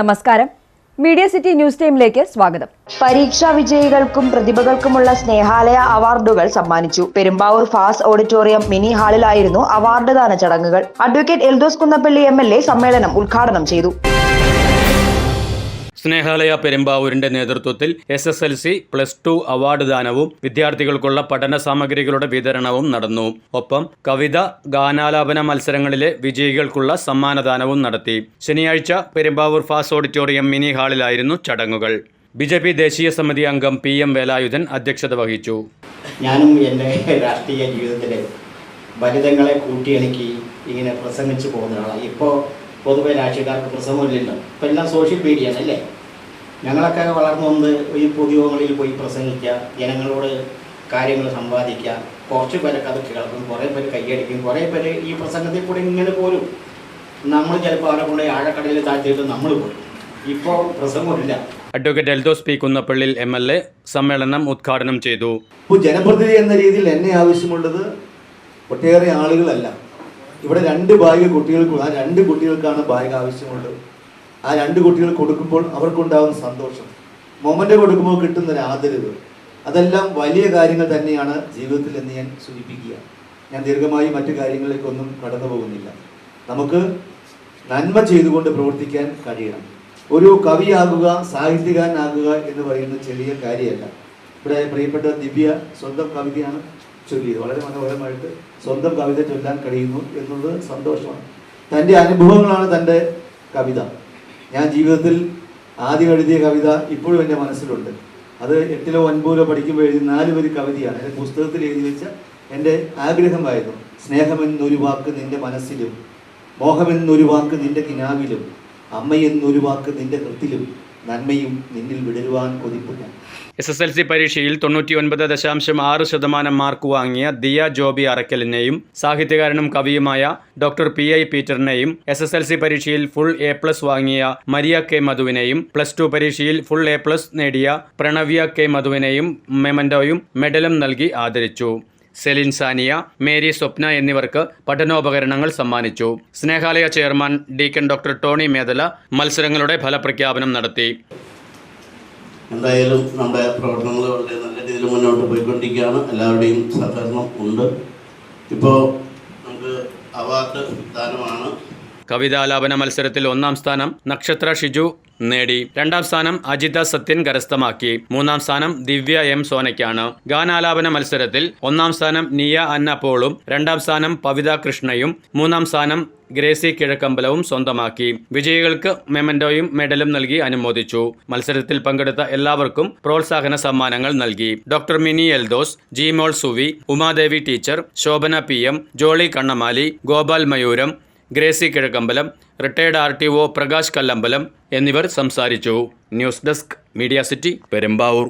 നമസ്കാരം. Media city news ടൈമിലേക്ക് സ്വാഗതം. പരീക്ഷാ വിജയികൾക്കും പ്രതിഭകൾക്കുമുള്ള സ്നേഹാലയ അവാർഡുകൾ സമ്മാനിച്ചു. പെരുമ്പാവൂർ ഫാസ് ഓഡിറ്റോറിയം മിനി ഹാളിലായിരുന്നു അവാർഡ് ദാന ചടങ്ങുകൾ. അഡ്വക്കേറ്റ് എൽദോസ് കുന്നപ്പള്ളി എം സമ്മേളനം ഉദ്ഘാടനം ചെയ്തു. സ്നേഹാലയ പെരുമ്പാവൂരിന്റെ നേതൃത്വത്തിൽ S S L C plus two award ദാനവും വിദ്യാർത്ഥികൾക്കുള്ള പഠന സാമഗ്രികളുടെ വിതരണവും നടന്നു. ഒപ്പം കവിത ഗാനാലാപന മത്സരങ്ങളിലെ വിജയികൾക്കുള്ള സമ്മാനദാനവും നടത്തി. ശനിയാഴ്ച പെരുമ്പാവൂർ ഫാസ് ഓഡിറ്റോറിയം മിനി ഹാളിലായിരുന്നു ചടങ്ങുകൾ. ബി ജെ പി ദേശീയ സമിതി അംഗം പി എം വേലായുധൻ അധ്യക്ഷത വഹിച്ചു. ഞാനും എന്റെ രാഷ്ട്രീയ ജീവിതത്തിൽ ഫലിതങ്ങളെ കൂട്ടിയിണക്കി ഇങ്ങനെ പ്രസംഗിച്ചു പോകുന്ന ആളാണ് ഇപ്പോൾ പൊതുവെ രാഷ്ട്രീയക്കാർക്ക് പ്രസംഗമില്ലല്ലോ ഇപ്പം എല്ലാം സോഷ്യൽ മീഡിയയാണ് അല്ലേ? ഞങ്ങളൊക്കെ വളർന്നു വന്ന് ഈ പൊതുയോഗങ്ങളിൽ പോയി പ്രസംഗിക്കുക ജനങ്ങളോട് കാര്യങ്ങൾ സമ്പാദിക്കുക കുറച്ച് പേരൊക്കെ അത് കേൾക്കും കുറേ പേര് കൈയടിക്കും കുറേ പേര് ഈ പ്രസംഗത്തിൽ കൂടെ ഇങ്ങനെ പോരും. നമ്മൾ ചിലപ്പോൾ അവരെ കൊണ്ട് ആഴക്കടലിൽ താഴ്ത്തിയിട്ട് നമ്മൾ പോരും. ഇപ്പോൾ പ്രസംഗമില്ല. Advocate Eldhose P Kunnappillil M L A സമ്മേളനം ഉദ്ഘാടനം ചെയ്തു. ഇപ്പോൾ ജനപ്രതിനിധി എന്ന രീതിയിൽ എന്നെ ആവശ്യമുള്ളത് ഒട്ടേറെ ആളുകളല്ല. ഇവിടെ രണ്ട് ബാഗ് കുട്ടികൾക്ക് ആ രണ്ട് കുട്ടികൾക്കാണ് ബാഗ് ആവശ്യമുള്ളത് ആ രണ്ട് കുട്ടികൾ കൊടുക്കുമ്പോൾ അവർക്കുണ്ടാകുന്ന സന്തോഷം. മൊമന്റെ കൊടുക്കുമ്പോൾ കിട്ടുന്ന ആദരവ്. അതെല്ലാം വലിയ കാര്യങ്ങൾ തന്നെയാണ് ജീവിതത്തിൽ എന്ന് ഞാൻ സൂചിപ്പിക്കുക. ഞാൻ ദീർഘമായി മറ്റു കാര്യങ്ങളിലേക്കൊന്നും കടന്നു പോകുന്നില്ല. നമുക്ക് നന്മ ചെയ്തുകൊണ്ട് പ്രവർത്തിക്കാൻ കഴിയണം. ഒരു കവിയാകുക സാഹിത്യകാരനാകുക എന്ന് പറയുന്ന ചെറിയ കാര്യമല്ല. ഇവിടെ പ്രിയപ്പെട്ട ദിവ്യ സ്വന്തം കവിതയാണ് ചൊല്ലിയത്. വളരെ മനോഹരമായിട്ട് സ്വന്തം കവിത ചൊല്ലാൻ കഴിയുന്നു എന്നുള്ളത് സന്തോഷമാണ്. തന്റെ അനുഭവങ്ങളാണ് തന്റെ കവിത. ഞാൻ ജീവിതത്തിൽ ആദ്യം എഴുതിയ കവിത ഇപ്പോഴും എന്റെ മനസ്സിലുണ്ട്. അത് എട്ടിലോ ഒൻപതിലോ പഠിക്കുമ്പോൾ എഴുതി നാല് വരി കവിതയാണ്. എന്റെ പുസ്തകത്തിൽ എഴുതി വെച്ച എന്റെ ആഗ്രഹമായിരുന്നു സ്നേഹമെന്നൊരു വാക്ക് നിന്റെ മനസ്സിലും മോഹമെന്നൊരു വാക്ക് നിന്റെ കിനാവിലും അമ്മയെന്നൊരു വാക്ക് നിന്റെ കൃത്തിലും നന്മയും നിന്നിൽ വിടരുവാൻ കൊതിപ്പു ഞാൻ എസ് എസ് എൽ സി പരീക്ഷയിൽ തൊണ്ണൂറ്റി ഒൻപത് ദശാംശം ആറ് ശതമാനം മാർക്ക് വാങ്ങിയ ദിയ ജോബി അറക്കലിനെയും സാഹിത്യകാരനും കവിയുമായ ഡോക്ടർ പി ഐ പീറ്ററിനെയും എസ് എസ് എൽ സി പരീക്ഷയിൽ ഫുൾ എ പ്ലസ് വാങ്ങിയ മരിയ കെ മധുവിനെയും പ്ലസ് ടു പരീക്ഷയിൽ ഫുൾ എ പ്ലസ് നേടിയ പ്രണവ്യ കെ മധുവിനെയും മെമൻഡോയും മെഡലും നൽകി ആദരിച്ചു. സെലിൻ സാനിയ മേരി സ്വപ്ന എന്നിവർക്ക് പഠനോപകരണങ്ങൾ സമ്മാനിച്ചു. Snehalaya chairman deacon doctor Tony Medala മത്സരങ്ങളുടെ ഫലപ്രഖ്യാപനം നടത്തി. എന്തായാലും നമ്മുടെ പ്രവർത്തനങ്ങൾ വളരെ നല്ല രീതിയിൽ മുന്നോട്ട് പോയിക്കൊണ്ടിരിക്കുകയാണ്. എല്ലാവരുടെയും സഹകരണം ഉണ്ട്. ഇപ്പോൾ നമുക്ക് അവാർഡ് ദാനമാണ്. കവിതാലാപന മത്സരത്തിൽ ഒന്നാം സ്ഥാനം നക്ഷത്ര ഷിജു നേടി. രണ്ടാം സ്ഥാനം അജിത സത്യൻ കരസ്ഥമാക്കി. മൂന്നാം സ്ഥാനം ദിവ്യ എം സോനയ്ക്കാണ്. ഗാനാലാപന മത്സരത്തിൽ ഒന്നാം സ്ഥാനം നിയ അന്ന പോളും രണ്ടാം സ്ഥാനം പവിത കൃഷ്ണയും മൂന്നാം സ്ഥാനം ഗ്രേസി കിഴക്കമ്പലവും സ്വന്തമാക്കി. വിജയികൾക്ക് മെമന്റോയും മെഡലും നൽകി അനുമോദിച്ചു. മത്സരത്തിൽ പങ്കെടുത്ത എല്ലാവർക്കും പ്രോത്സാഹന സമ്മാനങ്ങൾ നൽകി. Doctor Mini Eldhose Jimol Suvi Umadevi teacher Shobhana P M Jolly Kannamaly Gopal Mayooram Gracy Kizhakkambalam retired R T O Prakash Kallambalam എന്നിവർ സംസാരിച്ചു. News desk media city Perumbavoor.